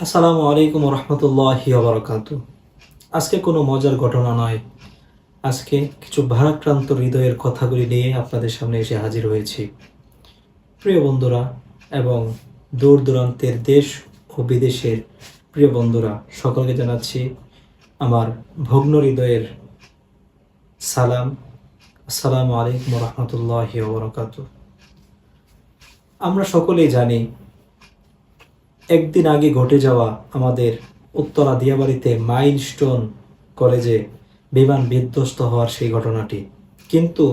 আসসালামু আলাইকুম রহমতুল্লাহি বারকাত আজকে কোনো মজার ঘটনা নয়। আজকে কিছু ভারাক্রান্ত হৃদয়ের কথাগুলি নিয়ে আপনাদের সামনে এসে হাজির হয়েছি। প্রিয় বন্ধুরা এবং দূর দূরান্তের দেশ ও বিদেশের প্রিয় বন্ধুরা, সকলকে জানাচ্ছি আমার ভগ্ন হৃদয়ের সালাম। আসসালামু আলাইকুম রহমতুল্লাহি বারকাত আমরা সকলেই জানি একদিন আগে ঘটে যাওয়া আমাদের উত্তরা দিয়াবাড়িতে মাইলস্টোন কলেজে বিমান বিধ্বস্ত হওয়ার সেই ঘটনাটি। কিন্তু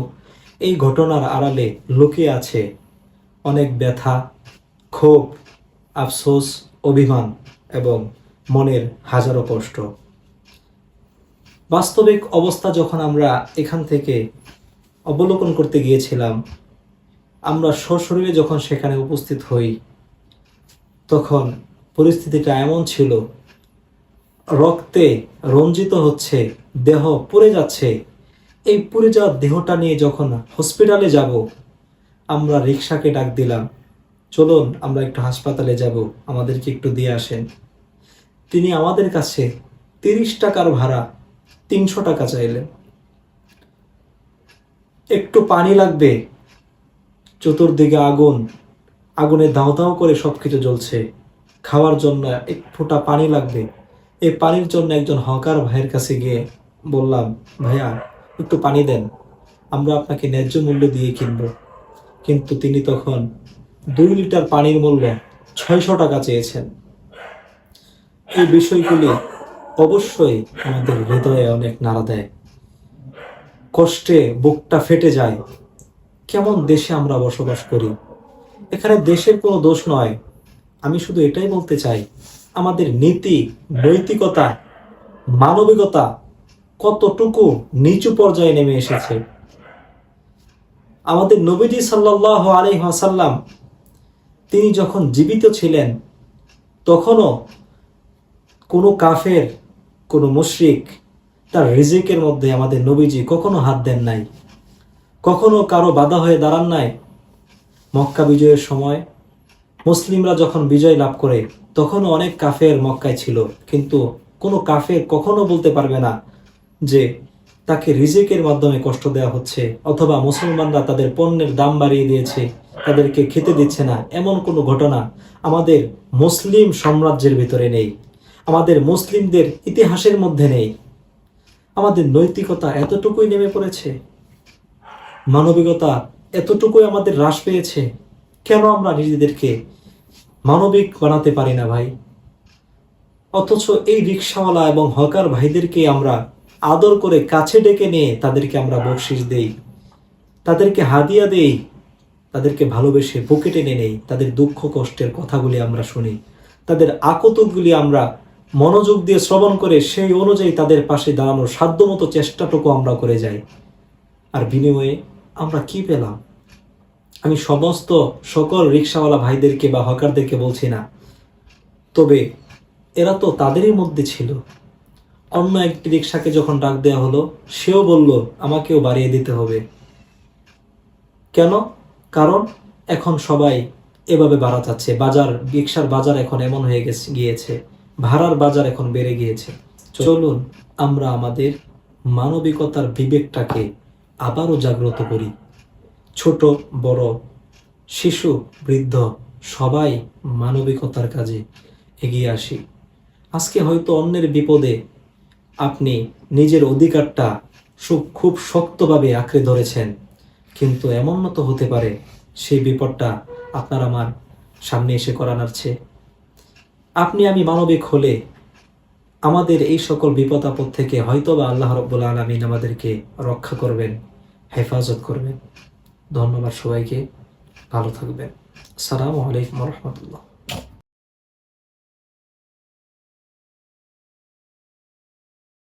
এই ঘটনার আড়ালে লুকিয়ে আছে অনেক ব্যথা, ক্ষোভ, আফসোস, অভিমান এবং মনের হাজারো কষ্ট। বাস্তবিক অবস্থা যখন আমরা এখান থেকে অবলোকন করতে গিয়েছিলাম, আমরা সশরীরে যখন সেখানে উপস্থিত হই তখন পরিস্থিতিটা এমন ছিল, রক্তে রঞ্জিত হচ্ছে, দেহ পুড়ে যাচ্ছে। এই পুড়ে যাওয়া দেহটা নিয়ে যখন হসপিটালে যাব, আমরা রিক্সাকে ডাক দিলাম, চলুন আমরা একটু হাসপাতালে যাব, আমাদেরকে একটু দিয়ে আসেন। তিনি আমাদের কাছে তিরিশ টাকার ভাড়া, তিনশো টাকা চাইলেন। একটু পানি লাগবে, চতুর্দিকে আগুন আগুনে দাও দাও করে সব কিছু জ্বলছে। খাওয়ার জন্য এক ফোঁটা পানি লাগবে। এই পানির জন্য একজন হকার ভাইয়ের কাছে গিয়ে বললাম, ভাইয়া, একটু পানি দেন। আমরা আপনাকে ন্যায্য মূল্য দিয়ে কিনব। কিন্তু তিনি তখন দুই লিটার পানির মূল্য ছয়শো টাকা চেয়েছেন। এই বিষয়গুলি অবশ্যই আমাদের হৃদয়ে অনেক নাড়া দেয়। কষ্টে বুকটা ফেটে যায়। কেমন দেশে আমরা বসবাস করি? এখানে দেশের কোনো দোষ নয়। আমি শুধু এটাই বলতে চাই, আমাদের নীতি, নৈতিকতা, মানবিকতা কতটুকু নিচু পর্যায়ে নেমে এসেছে। আমাদের নবীজি সাল্লাহ আলী হাসাল্লাম তিনি যখন জীবিত ছিলেন, তখনও কোনো কাফের, কোনো মুশরিক তার রিজিকের মধ্যে আমাদের নবীজি কখনো হাত দেন নাই। কখনো কারও বাধা হয়ে দাঁড়ান নাই। মক্কা বিজয়ের সময় মুসলিমরা যখন বিজয় লাভ করে তখন অনেক কাফের মক্কায় ছিল। কিন্তু কোনো কাফের কখনো বলতে পারবে না যে তাকে রিজেকের মাধ্যমে কষ্ট দেওয়া হচ্ছে অথবা মুসলমানরা তাদের পণ্যের দাম বাড়িয়ে দিয়েছে, তাদেরকে খেতে দিচ্ছে না। এমন কোনো ঘটনা আমাদের মুসলিম সাম্রাজ্যের ভিতরে নেই। আমাদের মুসলিমদের ইতিহাসের মধ্যে নেই। আমাদের নৈতিকতা এতটুকুই নেমে পড়েছে। মানবিকতা এতটুকুই আমাদের হ্রাস পেয়েছে। কেন আমরা নিজেদেরকে মানবিক বানাতে পারি না ভাই? অথচ এই রিক্সাওয়ালা এবং হকার ভাইদেরকে আমরা আদর করে কাছে ডেকে নিয়ে তাদেরকে আমরা বকশিস দেই, তাদেরকে হাদিয়া দেই, তাদেরকে ভালোবেসে বুকে টেনে নেই, তাদের দুঃখ কষ্টের কথাগুলি আমরা শুনি, তাদের আকতগুলি আমরা মনোযোগ দিয়ে শ্রবণ করে সেই অনুযায়ী তাদের পাশে দাঁড়ানোর সাধ্যমতো চেষ্টাটুকু আমরা করে যাই। আর বিনিময়ে আমরা কি পেলাম? আমি সমস্ত সকল রিক্সাওয়ালা ভাইদেরকে বা হকারদেরকে বলছি না। তবে এরা তো তাদেরই মধ্যে ছিল। অন্য একটি রিক্সাকে যখন ডাক দেওয়া হলো, সেও বলল, আমাকেও বাড়িয়ে দিতে হবে। কেন? কারণ এখন সবাই এভাবে বাড়া যাচ্ছে বাজার, রিক্সার বাজার এখন এমন হয়ে গেছে, গিয়েছে। ভাড়ার বাজার এখন বেড়ে গিয়েছে। চলুন, আমরা আমাদের মানবিকতার বিবেকটাকে আবারও জাগ্রত করি। ছোট, বড়, শিশু, বৃদ্ধ, সবাই মানবিকতার কাজে এগিয়ে আসি। আজকে হয়তো অন্যের বিপদে আপনি নিজের অধিকারটা খুব শক্তভাবে আঁকড়ে ধরেছেন, কিন্তু এমন তো হতে পারে সেই বিপদটা আপনার আমার সামনে এসে করানোর চেয়ে। আপনি আমি মানবিক হলে আমাদের এই সকল বিপদ আপদ থেকে হয়তোবা আল্লাহ রব্বুল আলমিন আমাদেরকে রক্ষা করবেন, হেফাজত করবেন। ধন্যবাদ সবাইকে। ভালো থাকবেন। সালামু আলাইকুম রহমতুল্লাহ।